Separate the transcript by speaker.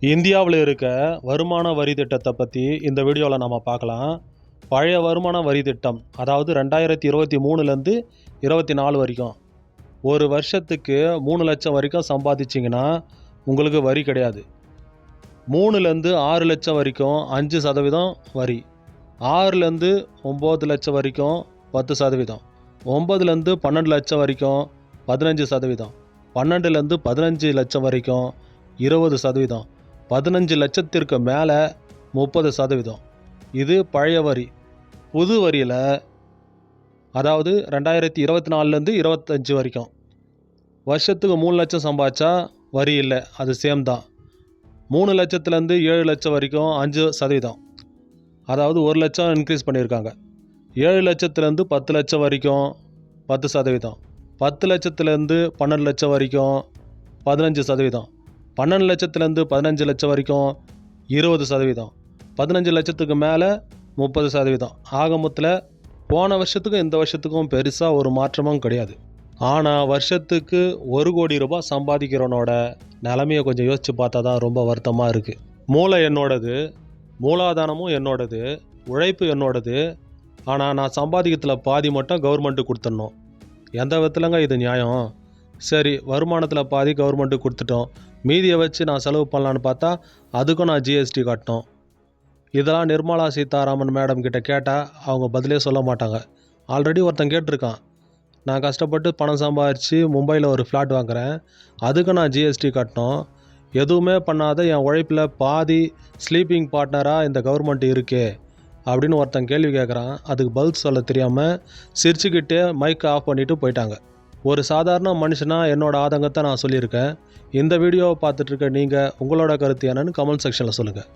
Speaker 1: இந்தியாவில் இருக்க வருமான வரி திட்டத்தை பற்றி இந்த வீடியோவில் நம்ம பார்க்கலாம். பழைய வருமான வரி திட்டம் அதாவது ரெண்டாயிரத்தி இருபத்தி மூணுலேருந்து இருபத்தி நாலு வரைக்கும். ஒரு வருஷத்துக்கு மூணு லட்சம் வரைக்கும் சம்பாதிச்சிங்கன்னா உங்களுக்கு வரி கிடையாது. மூணுலேருந்து ஆறு லட்சம் வரைக்கும் அஞ்சு சதவீதம் வரி. ஆறுலேருந்து ஒம்பது லட்சம் வரைக்கும் பத்து சதவீதம். ஒம்பதுலேருந்து பன்னெண்டு லட்சம் வரைக்கும் பதினஞ்சு சதவீதம். பன்னெண்டுலேருந்து பதினஞ்சு லட்சம் வரைக்கும் இருபது சதவீதம். பதினஞ்சு லட்சத்திற்கு மேலே முப்பது சதவீதம். இது பழைய வரி. புது வரியில் அதாவது ரெண்டாயிரத்தி இருபத்தி நாலுலேருந்து இருபத்தஞ்சி வரைக்கும். வருஷத்துக்கு மூணு லட்சம் சம்பாதிச்சா வரி இல்லை அது சேம் தான். மூணு லட்சத்துலேருந்து ஏழு லட்சம் வரைக்கும் அஞ்சு சதவீதம். அதாவது ஒரு லட்சம் இன்க்ரீஸ் பண்ணியிருக்காங்க. ஏழு லட்சத்துலேருந்து பத்து லட்சம் வரைக்கும் பத்து சதவீதம். பத்து லட்சத்துலேருந்து பன்னெண்டு லட்சம் வரைக்கும் பதினஞ்சு சதவீதம். பன்னெண்டு லட்சத்துலேருந்து பதினஞ்சு லட்சம் வரைக்கும் இருபது சதவீதம். பதினஞ்சு லட்சத்துக்கு மேலே முப்பது சதவீதம். ஆக மொத்தத்தில் போன வருஷத்துக்கும் இந்த வருஷத்துக்கும் பெருசாக ஒரு மாற்றமும் கிடையாது. ஆனால் வருஷத்துக்கு ஒரு கோடி ரூபாய் சம்பாதிக்கிறவனோட நிலமையை கொஞ்சம் யோசித்து பார்த்தா தான் ரொம்ப வருத்தமாக இருக்குது மூளை என்னோடது மூலாதானமும் என்னோடது உழைப்பு என்னோடது. ஆனால் நான் சம்பாதிக்கிறதுல பாதி மட்டும் கவர்மெண்ட்டுக்கு கொடுத்துடணும். எந்த விதத்துலங்க இது நியாயம்? சரி வருமானத்தில் பாதி கவர்மெண்ட்டுக்கு கொடுத்துட்டோம். மீதியை வச்சு நான் செலவு பண்ணலான்னு பார்த்தா அதுக்கும் நான் ஜிஎஸ்டி கட்டணும். இதெல்லாம் நிர்மலா சீதாராமன் மேடம் கிட்ட கேட்டால் அவங்க பதிலே சொல்ல மாட்டாங்க. ஆல்ரெடி ஒருத்தன் கேட்டிருக்கான். நான் கஷ்டப்பட்டு பணம் சம்பாதிச்சு மும்பையில் ஒரு ஃப்ளாட் வாங்குறேன். அதுக்கு நான் ஜிஎஸ்டி கட்டணும். எதுவுமே பண்ணாத என் உழைப்பில் பாதி ஸ்லீப்பிங் பார்ட்னராக இந்த கவர்மெண்ட் இருக்கே அப்படின்னு ஒருத்தன் கேள்வி கேட்குறான் அதுக்கு பதில் சொல்ல தெரியாமல் சிரிச்சுக்கிட்டே மைக்கை ஆஃப் பண்ணிவிட்டு போயிட்டாங்க. ஒரு சாதாரண மனுஷனாக என்னோட ஆதங்கத்தை நான் சொல்லியிருக்கேன். இந்த வீடியோவை பார்த்துட்டு இருக்க நீங்கள் உங்களோட கருத்து என்னன்னு கமெண்ட் செக்ஷனில் சொல்லுங்கள்